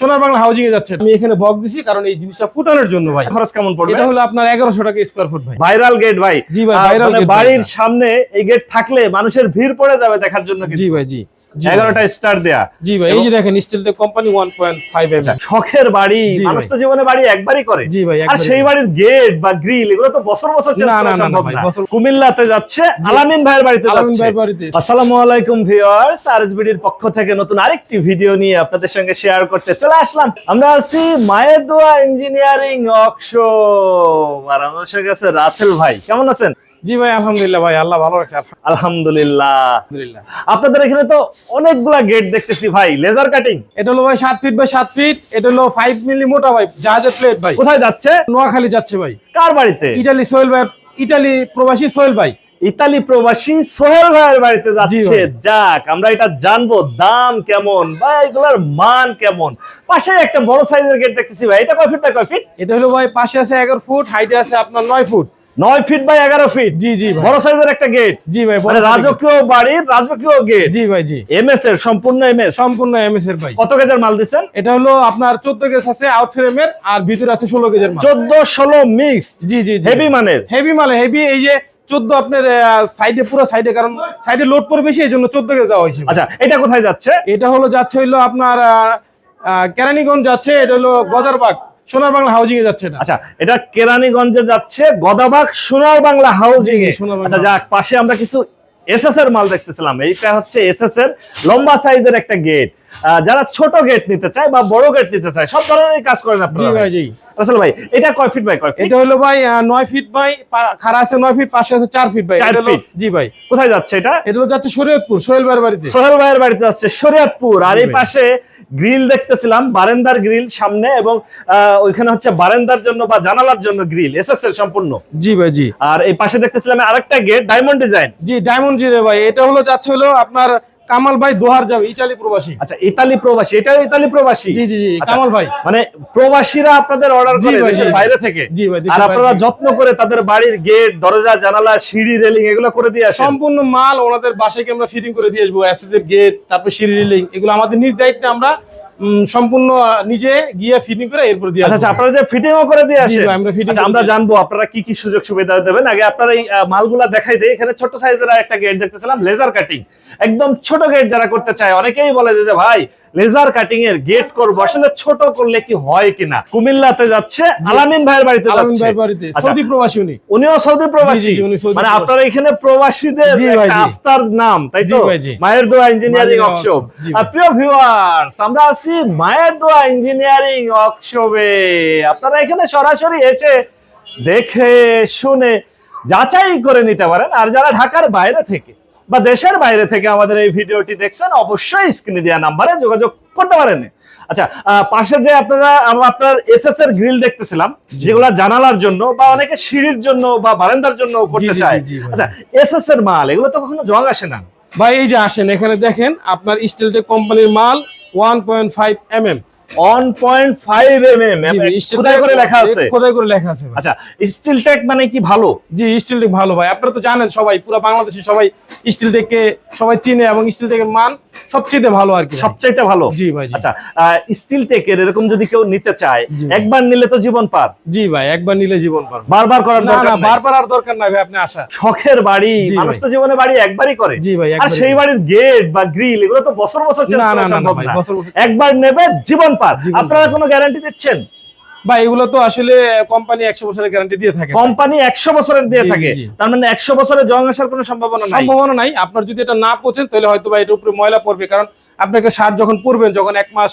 সোনার বাংলা হাউজিং এ যাচ্ছে আমি এখানে বক দিছি কারণ এই জিনিসটা ফুটানোর জন্য ভাই। খরচ কেমন পড়বে? এটা হলো আপনার 1100 টাকা স্কয়ার ফুট ভাই। ভাইরাল গেট ভাই। জি ভাই, ভাইরাল মানে বাড়ির সামনে এই গেট থাকলে মানুষের ভিড় পড়ে যাবে দেখার জন্য জি ভাই জি। এগারোটা স্টার দেয়া। জি ভাই এই যে দেখেন company one point five M আচ্ছা, শখের বাড়ি মানুষ তো জীবনে বাড়ি একবারই করে। জি ভাই আর সেই বাড়ির গেট বা গ্রিল এগুলো তো বছর বছর না, না, না, ভাই, কুমিল্লাতে যাচ্ছে আলামিন ভাইয়ের বাড়িতে আলামিন ভাইয়ের বাড়িতে। আসসালামু আলাইকুম ভিউয়ার্স আরএসবিডির পক্ষ থেকে নতুন আরেকটি ভিডিও নিয়ে আপনাদের সঙ্গে শেয়ার করতে চলে আসলাম। আমরা আছি মায়ের দোয়া ইঞ্জিনিয়ারিং অকশো আর আমাদের সঙ্গে আছে রাসেল ভাই। কেমন আছেন? জি ভাই আলহামদুলিল্লাহ ভাই আল্লাহ ভালো রাখছে আলহামদুলিল্লাহ। আলহামদুলিল্লাহ। আপনাদের এখানে তো অনেকগুলা গেট দেখতেছি ভাই লেজার কাটিং এটা হলো ভাই সাত ফিট বাই সাত ফিট এটা হলো ফাইভ মিলি মোটা ভাই জাহাজের প্লেট ভাই। কোথায় যাচ্ছে? নোয়াখালী যাচ্ছে ভাই। কার বাড়িতে? ইটালি সোহেল ভাই ইটালি প্রবাসী সোহেল ভাই। ইতালি প্রবাসী সোহেল ভাইয়ের বাড়িতে যাচ্ছে। যাক আমরা এটা জানব দাম কেমন? বা এগুলোর মান কেমন? পাশে একটা বড় সাইজের গেট দেখতেছি ভাই এটা কয় ফিট বাই কয় ফিট এটা হলো ভাই পাশে আছে এগারো ফুট হাইটে আছে আপনার নয় ফুট। নয় ফিট বাই এগারো ফিট জি জি বড় সাইজের একটা গেট জি ভাই মানে রাজকীয় বাড়ির রাজকীয় গেট জি ভাই জি। এমএস এর সম্পূর্ণ এম এস সম্পূর্ণ এমএস এর ভাই। কত কেজের মাল দিচ্ছেন? এটা হলো আপনার চোদ্দ গেজ আছে আউট ফ্রেমের আর ভিতরে আছে ষোলো গেজের মাল। চোদ্দ ষোলো মিক্স জি জি হেভি মানের। হেভি মাল হেভি এই যে চোদ্দ আপনার সাইডে পুরো সাইডে কারণ সাইডে লোড পরে বেশি এই জন্য চোদ্দ গেজ দেওয়া হয়েছে। আচ্ছা এটা কোথায় যাচ্ছে? এটা হলো যাচ্ছে হইল আপনার কেরানীগঞ্জ যাচ্ছে এটা হলো গজারবাগ। সোনার বাংলা হাউজিং এ যাচ্ছে এটা আচ্ছা এটা কেরানীগঞ্জে যাচ্ছে গদাবাগ সোনার বাংলা হাউজিং এ। আচ্ছা যাক পাশে আমরা কিছু এসএস এর মাল দেখতেছিলাম। এইটা হচ্ছে এসএস এর লম্বা সাইজের একটা গেট যারা ছোট গেট নিতে চায় বা বড় গেট নিতে চায় সব ধরনের কাজ করেন আপনারা ভাই জি। আসলে ভাই এটা কয় ফিট বাই কয় ফিট এটা হলো ভাই আহ, নয় ফিট বাই খাড়া আছে নয় ফিট পাশে আছে চার ফিট ভাই। চার এটা হলো- ফিট। জি ভাই। কোথায় যাচ্ছে এটা? এটা যাচ্ছে শরীয়তপুর সোহেল ভাইয়ের বাড়িতে। সোহেল ভাইয়ের বাড়িতে যাচ্ছে শরীয়তপুর। আর এই পাশে গ্রিল দেখতেছিলাম বারেন্দার গ্রিল সামনে এবং আহ, ওইখানে হচ্ছে বারেন্দার জন্য বা জানালার জন্য গ্রিল এসএস এর সম্পূর্ণ। জি ভাই জি। আর এই পাশে দেখতেছিলাম আরেকটা গেট ডায়মন্ড ডিজাইন জি ডায়মন্ড জি রে ভাই এটা হলো যাচ্ছে হলো আপনার কামাল ভাই দোহার যাবে ইতালি প্রবাসী। আচ্ছা ইতালি প্রবাসী এটা ইতালি প্রবাসী? জি জি জি আচ্ছা, কামাল ভাই। মানে প্রবাসীরা আপনাদের অর্ডার করে দেশের বাইরে থেকে? জি ভাই, আর আপনারা যত্ন করে তাদের বাড়ির গেট দরজা জানালা সিঁড়ি রেলিং এগুলো করে দিয়ে আসেন? সম্পূর্ণ মাল ওনাদের বাসায় আমরা ফিটিং করে দিয়ে আসব অ্যাসেসের গেট তারপর সিঁড়ি রেলিং এগুলো আমাদের নিজ দায়িত্বে আমরা সম্পূর্ণ নিজে গিয়ে ফিটিং করে এরপর দিয়ে আচ্ছা আচ্ছা আপনারা যে ফিটিংও করে দিয়ে আসেন। আমরা fitting আচ্ছা, আমরা জানব আপনারা কি কি সুযোগ সুবিধা দেবেন। আগে আপনারা এই মালগুলা দেখাই দেয় এখানে ছোট সাইজের একটা গেট দেখতেছিলাম লেজার কাটিং একদম ছোট গেট যারা করতে চায় অনেকেই বলে যে ভাই লেজার কাটিং এর গেট করব। আসলে ছোট করলে কি হয় কিনা? কুমিল্লাতে যাচ্ছে আলামিন ভাইয়ের বাড়িতে আলামিন যাচ্ছে। ভাইয়ের বাড়িতে। আচ্ছা, সৌদি প্রবাসী উনি। উনিও সৌদি প্রবাসী। মানে আপনারা এখানে প্রবাসীদের। আস্থার নাম তাই তো? মায়ের দোয়া ইঞ্জিনিয়ারিং ওয়ার্কশপ আর প্রিয় ভিউয়ার্স আমরা আছি মায়ের দোয়া ইঞ্জিনিয়ারিং ওয়ার্কশপে আপনারা এখানে সরাসরি এসে দেখে শুনে যাচাই করে নিতে পারেন। আর যারা ঢাকার বাইরে থেকে বা দেশের বাইরে থেকে আমাদের এই ভিডিওটি দেখছেন অবশ্যই স্ক্রিনে দেওয়া নাম্বারে যোগাযোগ করতে পারেন। আচ্ছা পাশে যে আপনারা আমরা আপনার এসএস এর গ্রিল দেখতেছিলাম যেগুলা জানালার জন্য বা অনেকে সিঁড়ির জন্য বা বারান্দার জন্য করতে চায়। আচ্ছা এসএস এর মাল এগুলো তো কখনো জং আসে না? ভাই এই যে আসেন এখানে দেখেন আপনার স্টিলটেক কোম্পানির মাল one point five M M one point five M M খোদাই করে লেখা আছে? খোদাই করে লেখা আছে ভাই। আচ্ছা স্টিল টেক মানে কি ভালো? জি স্টিলটেক ভালো ভাই। আপনারা তো জানেন সবাই পুরো বাংলাদেশে সবাই স্টিলটেককে সবাই চিনে এবং স্টিলটেকের মান সবচেয়ে ভালো আর কি ভাই। ভালো? জি ভাই আচ্ছা স্টিল টেকের এরকম যদি কেউ নিতে চায় একবার নিলে তো জীবন পার। জি ভাই একবার নিলে জীবন পারবে বারবার করার দরকার না বারবার আর দরকার নাই ভাই আপনি আসা। শখের বাড়ি মানুষ তো জীবনে বাড়ি একবারই করে। জি ভাই আর সেই বাড়ির গেট বা গ্রিল এগুলো তো বছর বছর না, না, না ভাই, বছর বছর- একবার নেবে জীবন পার জীবন আপনারা কোনো গ্যারান্টি দিচ্ছেন? ভাই এগুলো তো আসলে কোম্পানি একশো বছরের গ্যারান্টি দিয়ে থাকে। কোম্পানি একশো বছরের দিয়ে থাকে। তার মানে একশো বছরের জং আসার কোনো সম্ভাবনা নাই। সম্ভাবনা নাই। আপনার যদি এটা না পচেন তাহলে হয়তো বা এটার উপরে ময়লা পড়বে। কারণ আপনি একটা সার যখন পরবেন যখন এক মাস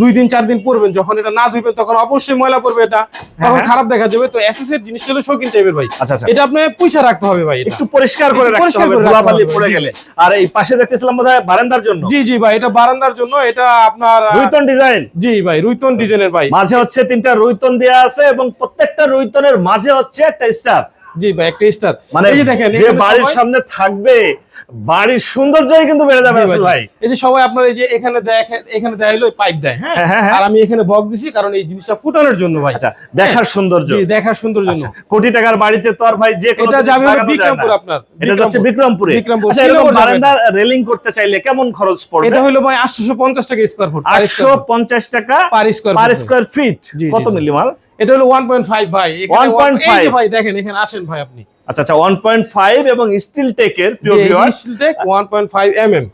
দুই দিন চার দিন পরবেন যখন এটা না ধুইবেন তখন অবশ্যই ময়লা পড়বে এটা। তখন হ্যাঁ। খারাপ দেখা যাবে। তো এসএস এর জিনিসটা হলো শৌখিন টাইপের ভাই। আচ্ছা আচ্ছা। এটা আপনি পয়সা রাখতে হবে ভাই একটু পরিষ্কার করে রাখতে হবে ধুলাবালি পড়ে গেলে। আর এই পাশে দেখতেছিলাম বোধহয় বারান্দার জন্য। জি জি ভাই এটা বারান্দার জন্য এটা আপনার রুইতন ডিজাইন জি ভাই রুইতন ডিজাইনের ভাই। মাঝে হচ্ছে তিনটা রুইতন দেওয়া আছে এবং প্রত্যেকটা রুইতনের মাঝে হচ্ছে একটা স্টার জি ভাই একটা স্টার মানে এই যে দেখেন যে বাড়ির সামনে থাকবে বাড়ির সৌন্দর্যই কিন্তু বেড়ে যাবে ভাই। এই যে সবাই আপনার এই যে এখানে দেখে এখানে দেয় হলো পাইপ দেয় হ্যাঁ? হ্যাঁ, হ্যাঁ, হ্যাঁ। আর আমি এখানে বক দিছি কারণ এই জিনিসটা ফুটানোর জন্য ভাই। আচ্ছা দেখার সৌন্দর্য। জি দেখার সুন্দর জন্য। আচ্ছা, কোটি টাকার বাড়িতে তো আর ভাই যে এটা যাবে বিক্রমপুর আপনার এটা যাচ্ছে বিক্রমপুর। বিক্রমপুরে। আচ্ছা এরকম বারান্দা রেলিং করতে চাইলে কেমন খরচ পড়বে? এটা হলো ভাই 850 টাকা স্কয়ার ফুট আটশো পঞ্চাশ টাকা per square per square feet কত জি, জি। মিলি মাল? এটা হলো 1.5 ভাই। এখানে 1.5 এই যে ভাই দেখেন এখানে আসেন ভাই আপনি। আচ্ছা আচ্ছা ওয়ান পয়েন্ট ফাইভ এবং স্টিল টেকের প্রিয় স্টিল স্টিলটেক 1.5 এমএম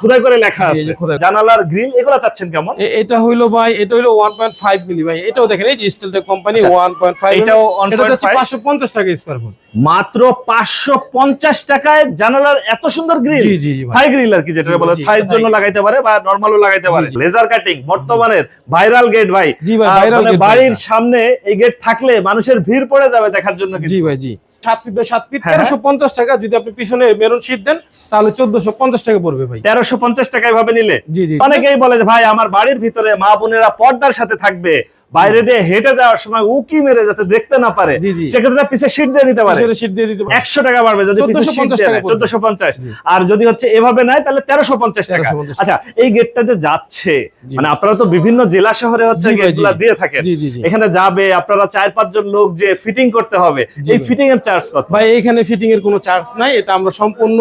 খোদাই করে লেখা আছে। জানালার গ্রিল এগুলো চাচ্ছেন কেমন? এটা হইল ভাই এটা হইল 1.5 মিলি ভাই। এটাও দেখেন এই যে স্টিলটেক কোম্পানি আচ্ছা, 1.5 এটাও এটা হচ্ছে 1.5 550 টাকা স্কয়ার ফুট মাত্র পাঁচশো পঞ্চাশ টাকায় জানালার এত সুন্দর গ্রিল জি জি জি ভাই। থাই গ্রিল আর কি যেটা বলে জন্য লাগাইতে পারে বা নরমালও লাগাইতে পারে। লেজার কাটিং বর্তমানের ভাইরাল গেট ভাই। জি ভাই ভাইরাল মানে বাড়ির সামনে এই গেট থাকলে মানুষের ভিড় পড়ে যাবে দেখার জন্য জি ভাই জি। সাত ফিট বাই সাত ফিট হ্যাঁ, তেরোশো পঞ্চাশ টাকা। যদি আপনি পিছনে মেরুন শীট দেন তাহলে চোদ্দশো পঞ্চাশ টাকা পড়বে ভাই। তেরোশো পঞ্চাশ টাকা এভাবে নিলে? জি জি। অনেকেই বলে যে ভাই আমার বাড়ির ভিতরে মা বোনেরা পর্দার সাথে থাকবে। বাইরে দিয়ে হেঁটে যাওয়ার সময় উকি মেরে যাতে দেখতে না পারে সেক্ষেত্রে পিছে সিট দিয়ে নিতে পারে। দিয়ে দিতে পারবেন। একশো টাকা বাড়বে যদি 1450 টাকা পড়বে। চোদ্দশো পঞ্চাশ। আর যদি হচ্ছে এভাবে নেয় তাহলে তেরোশো পঞ্চাশ টাকা। আচ্ছা এই গেটটা যে যাচ্ছে মানে আপনারা তো বিভিন্ন জেলা শহরে হচ্ছে গেটগুলা দিয়ে থাকেন। এখানে যাবে আপনারা চার পাঁচজন লোক যে ফিটিং করতে হবে এই ফিটিং এর চার্জ কত? ভাই এখানে ফিটিং এর কোনো চার্জ নাই এটা আমরা সম্পূর্ণ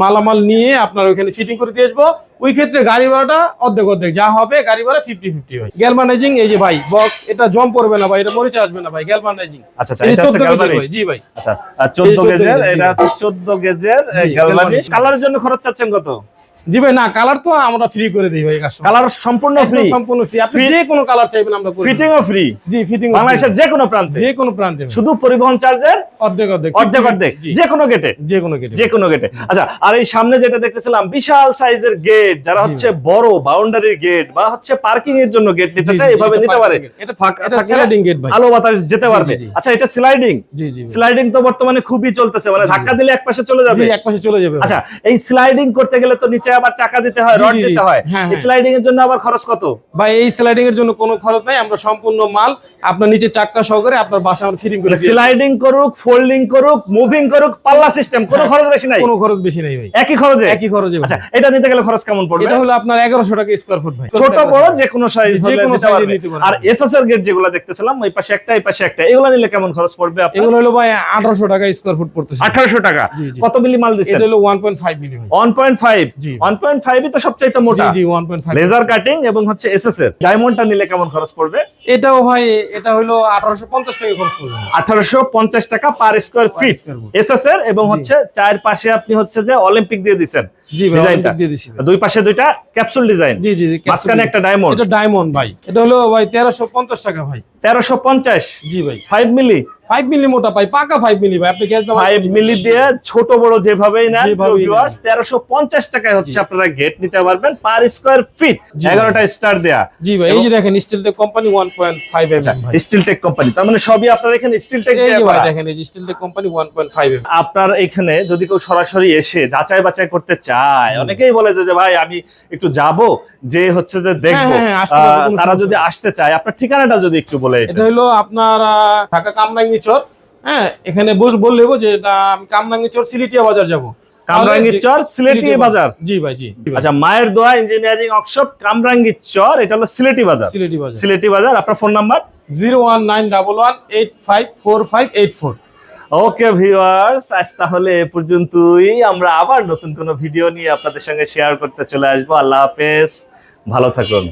মালামাল নিয়ে আপনার ওইখানে ফিটিং করে দিয়ে আসব। ওই ক্ষেত্রে গাড়ি ভাড়াটা অর্ধেক অর্ধেক যা হবে গাড়ি ভাড়া ফিফটি ফিফটি ভাই। গ্যালভানাইজিং এই যে ভাই বক্স এটা জম পড়বে না ভাই এটা মরিচা আসবে না ভাই গ্যালভানাইজিং আচ্ছা আচ্ছা এই এটা হচ্ছে 14 গেজের galvanic। ভাই, জি ভাই। আচ্ছা আর 14 14 গেজের এটা হচ্ছে 14 গেজের কালারের জন্য খরচ চাচ্ছেন কত? জি ভাই না কালার তো আমরা ফ্রি করে দিই ভাই কালার সম্পূর্ণ ফ্রি সম্পূর্ণ ফ্রি আপনি যে কোনো কালার চাইবেন আমরা করে ফিটিং ও ফ্রি জি ফিটিং বাংলাদেশের যে কোনো প্রান্তে। যে কোনো প্রান্তে শুধু পরিবহন চার্জের অর্ধেক অর্ধেক। অর্ধেক অর্ধেক। যে কোনো গেটে যে কোনো কেটে যে কোনো গেটে আচ্ছা আর এই সামনে যেটা দেখতেছিলাম বিশাল সাইজের গেট যারা হচ্ছে বড় বাউন্ডারির গেট বা হচ্ছে পার্কিং এর জন্য গেট নিতে চায় এভাবে নিতে পারে। এটা স্লাইডিং গেট ভাই। আলো বাতাস যেতে পারবে। আচ্ছা এটা স্লাইডিং জি জি স্লাইডিং তো বর্তমানে খুবই চলতেছে। মানে ধাক্কা দিলে এক পাশে চলে যাবে। এক পাশে চলে যাবে আচ্ছা এই স্লাইডিং করতে গেলে তো নিচে আবার চাকা দিতে হয় রড। দিতে হয় হ্যাঁ, হ্যাঁ। স্লাইডিং এর জন্য আবার খরচ কত ভাই এই স্লাইডিং এর জন্য কোনো খরচ নাই আমরা সম্পূর্ণ মাল আপনার নিচে চাক্কা সহকারে আপনার বাসা আমরা ফিটিং করে স্লাইডিং করুক ফোল্ডিং করুক মুভিং করুক পাল্লা সিস্টেম কোনো হ্যাঁ। খরচ বেশি নাই কোনো খরচ বেশি নাই ভাই একই খরচে একই খরচে। আচ্ছা এটা নিতে গেলে খরচ কেমন পড়বে এটা হলো আপনার এগারোশো টাকা স্কোয়ার ফুট ভাই ছোট বড় যে কোনো সাইজ যে হলে কোনো নিতে পারবে। নিতে পারবে। আর এসএস এর গেট যেগুলো দেখতেছিলাম ওই পাশে একটা এই পাশে একটা এগুলো নিলে কেমন খরচ পড়বে আপনার এগুলো হলো ভাই আঠারোশো টাকা স্কোয়ার ফুট পড়তেছে 1800 টাকা। কত মিলি মাল দিচ্ছেন এটা হলো ওয়ান পয়েন্ট ফাইভ মিলি ভাই 1.5 জি। 1.5 তো সবচাইতে মোটা। জি জি one point five laser cutting এবং হচ্ছে এসএসএর ডায়মন্ডটা নিলে কেমন খরচ পড়বে? এটাও ভাই এটা হলো আঠারোশো পঞ্চাশ টাকা খরচ পড়বে। 1850 টাকা পার স্কয়ার ফিট square এর এবং হচ্ছে চার পাশে আপনি হচ্ছে যে অলিম্পিক দিয়ে দিচ্ছেন জি ভাই অলিম্পিক দিয়ে দিছি দুই পাশে দুইটা ক্যাপসুল ডিজাইন জি জি মাঝখানে একটা ডায়মন্ড এটা ডায়মন্ড ভাই। এটা হলো ভাই তেরোশো পঞ্চাশ টাকা ভাই। 1350 জি ভাই। 5 মিলি ফাইভ মিলি মোটা পাই পাকা ফাইভ মিলি ভাই আপনি গ্যাস দাম 5 মিলি দিয়ে ছোট বড় যেভাবেই যেভাবেই ভিউয়ার্স 1350 টাকায় হচ্ছে আপনারা গেট নিতে পারবেন পার স্কয়ার ফিট 11টা স্টার দেয়া। জি ভাই এই যে দেখেন company one point five M ভাই। স্টিল টেক কোম্পানি তার মানে সবই আপনার এখানে স্টিল টেক এই ভাই দেখেন এই company one point five M আপনার এখানে যদি কেউ সরাসরি এসে যাচাই বাছাই করতে চায় অনেকেই বলে যে ভাই আমি একটু যাব যে হচ্ছে যে দেখব। হ্যাঁ, হ্যাঁ, তারা যদি আসতে চায় আপনার ঠিকানাটা যদি একটু বলে এটা হলো আপনার ঢাকা কামরাঙ্গি চর হ্যাঁ এখানে যে কামরাঙ্গি চর সিলিটিয়া বাজার যাব। কামরাঙ্গি চর সিলেটি বাজার? জি ভাই জি। জি আচ্ছা মায়ের দোয়া ইঞ্জিনিয়ারিং ওয়ার্কশপ কামরাঙ্গি চর এটা হলো সিলেটি বাজার। সিলেটি বাজার। সিলেটি বাজার আপনার phone number zero one nine double one eight five four five eight four. Okay viewers আজ তাহলে এ পর্যন্তই। আমরা আবার নতুন কোনো ভিডিও নিয়ে আপনাদের সঙ্গে শেয়ার করতে চলে আসব। আল্লাহ হাফেজ। ভালো থাকুন।